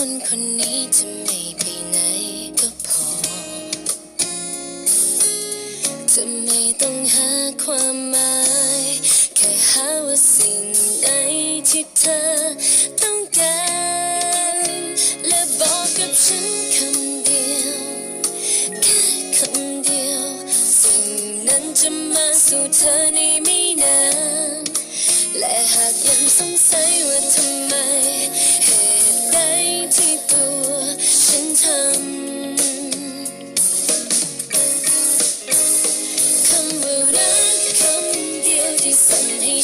คนนี้จะไม่ไปไหนก็พอ จะไม่ต้องหาความหมาย แค่หาว่าสิ่งไหนที่เธอต้องการ และบอกกับฉันคำเดียว แค่คำเดียว สิ่งนั้นจะมาสู่เธอในไม่นาน และหากยังสงสัย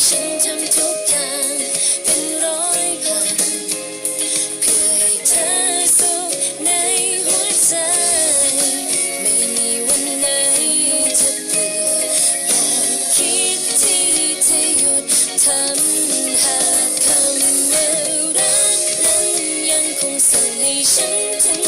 ฉันทำทุกอย่างเป็นร้อยพันเพื่อให้เธอสุขในหัวใจ ไม่มีวันไหนจะเบื่อแต่คิดที่จะหยุดทำหากคำว่ารักนั้นยังคงสั่งให้ฉันทุ่ม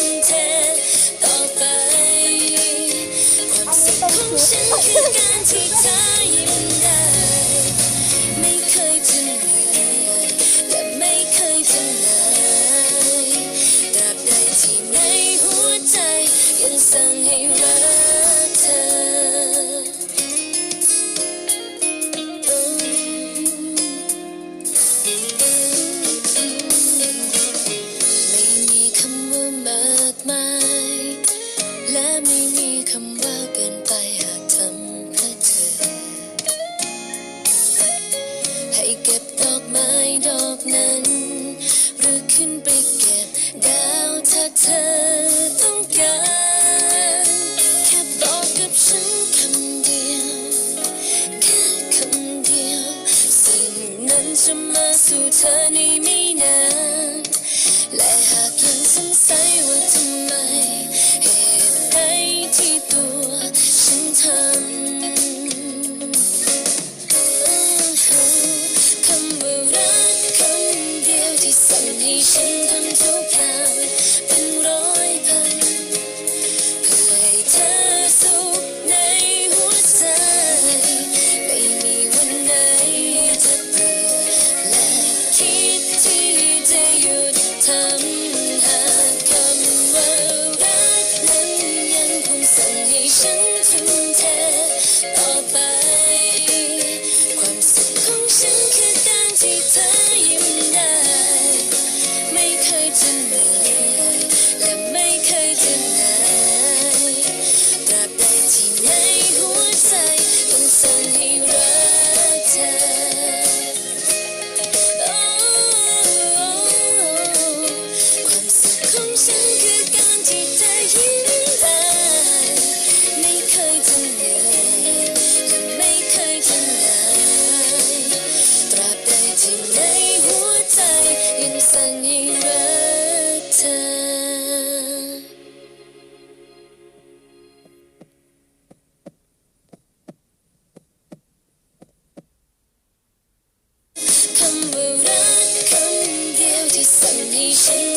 ดอกนั้น หรือขึ้นไปเก็บดาวถ้าเธอต้องการ แค่บอกกับฉันคำเดียว แค่คำเดียว สิ่งนั้นจะมาสู่เธอใน nights and 你是。